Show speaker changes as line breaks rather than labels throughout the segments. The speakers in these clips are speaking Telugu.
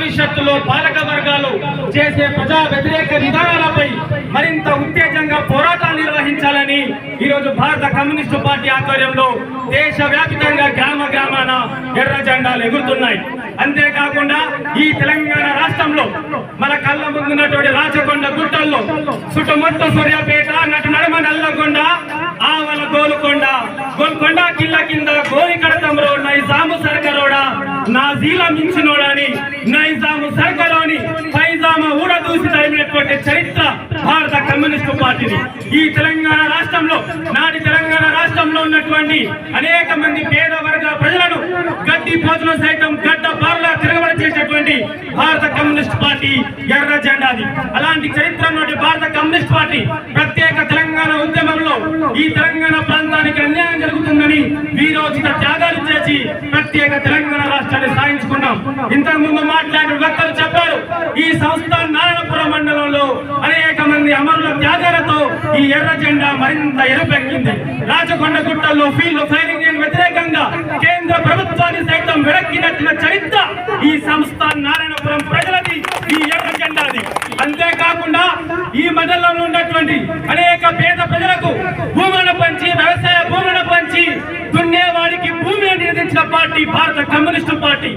భవిష్యత్తులో పాలక వర్గాలలో చేసే ప్రజా వ్యతిరేక విధానాలపై మరింత ఉత్తేజంగా పోరాటాలు నిర్వహించాలని ఈరోజు భారత కమ్యూనిస్టు పార్టీ ఆధ్వర్యంలో దేశవ్యాప్తంగా గ్రామ గ్రామాన ఎర్ర జెండాలు ఎగురుతున్నాయి. అంతేకాకుండా ఈ తెలంగాణ రాష్ట్రంలో మన కళ్ళ ముందున్నటువంటి రాచకొండ గుట్టల్లో చుట్టుముట్టు సూర్యాపేట నటు నడమ నల్లగొండ ఆవల గోలుకొండ గోల్కొండ కిల్ల కింద గోరి కడతంలో నైజాము సరకరోడ నా జీల మించినోడ పార్టీని ఈ తెలంగాణ రాష్ట్రంలో నాటి తెలంగాణ రాష్ట్రంలో ఉన్నటువంటి అనేక మంది పేద వర్గ ప్రజలను గడ్డి పోతులు సైతం గడ్డ బారులా తిరగబడి చేసినటువంటి భారత కమ్యూనిస్ట్ పార్టీ ఎర్ర జెండాది. అలాంటి చరిత్ర భారత కమ్యూనిస్ట్ పార్టీ ప్రత్యేక తెలంగాణ ఉద్యమంలో ఈ తెలంగాణ ప్రాంతానికి అన్యాయం జరుగుతుందని వీరోచిత త్యాగాలు చేసి ప్రత్యేక తెలంగాణ రాష్ట్రాన్ని సాధించుకున్నాం. ఇంతకు ముందు మాట్లాడిన వ్యక్తులు చెప్పారు ఈ సంస్థ నారాయణపురం మండలంలో అనేక మంది అమరుల త్యాగాలతో ఈ ఎర్ర జెండా మరింత ఎరుపెక్కింది. రాజకొండగుట్టలో ఫీల్డ్ ఫైరింగ్ వ్యతిరేకంగా కేంద్ర ప్రభుత్వాన్ని సైతం వెనక్కినట్టిన చరిత్ర ఈ సంస్థ నారాయణపురం ప్రజలది ఈ ఎర్ర జెండాది. అంతేకాకుండా ఈ మండలంలో ఉన్నటువంటి అనేక పేద ప్రజలకు భూములను పంచి వ్యవసాయ భూములను పంచి దున్నేవాడికి భూమిని నిధించిన పార్టీ భారత కమ్యూనిస్టు పార్టీ.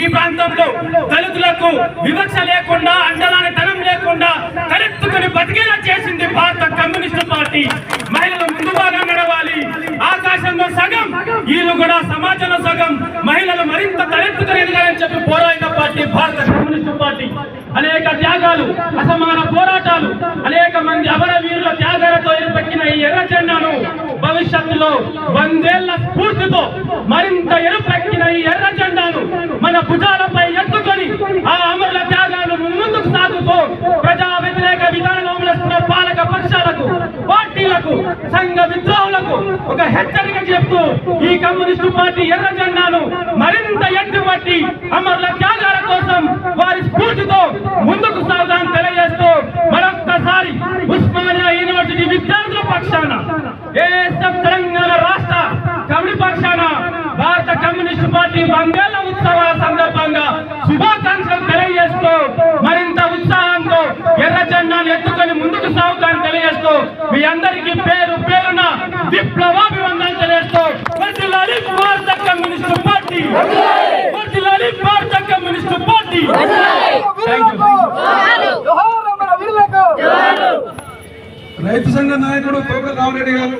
ఈ ప్రాంతంలో దళితులకు వివక్ష లేకుండా అండలాని తనం లేకుండా తలెత్తుకుని బతికేలా చేసింది భారత మహిళలు ముందు బాగా నడవాలి. ఆకాశంలో సగం వీళ్ళు కూడా సమాజంలో సగం. మహిళలు మరింత తలెత్తుకుని ఎదగాలని చెప్పి పోరాడిన పార్టీ భారత కమ్యూనిస్టు పార్టీ. అనేక త్యాగాలు అసమాన పోరాటాలు అనేక మంది అమరవీరుల త్యాగాలతో ఏర్పడిన ఈ ఎర్ర జెండాను భవిష్యత్తులో వందేళ్ళ స్ఫూర్తితో మరింత ఎరుపెక్కిన ఈ ఎర్ర జెండాను మన భుజాలపై ఒక హెచ్చరిక చెప్తూ ఈ కమ్యూనిస్టు పార్టీ ఎర్ర జెండాను మరింత ఎత్తుపట్టి అమరుల త్యాగాల పేరున విప్లవాభివందనలు తెలియజేస్తూ వర్ధిల్లాలి భారత కమ్యూనిస్టు పార్టీ. వర్ధిల్లాలి భారత కమ్యూనిస్టు పార్టీ.
రైతు సంఘ నాయకుడు తోక రామరెడ్డి గారు.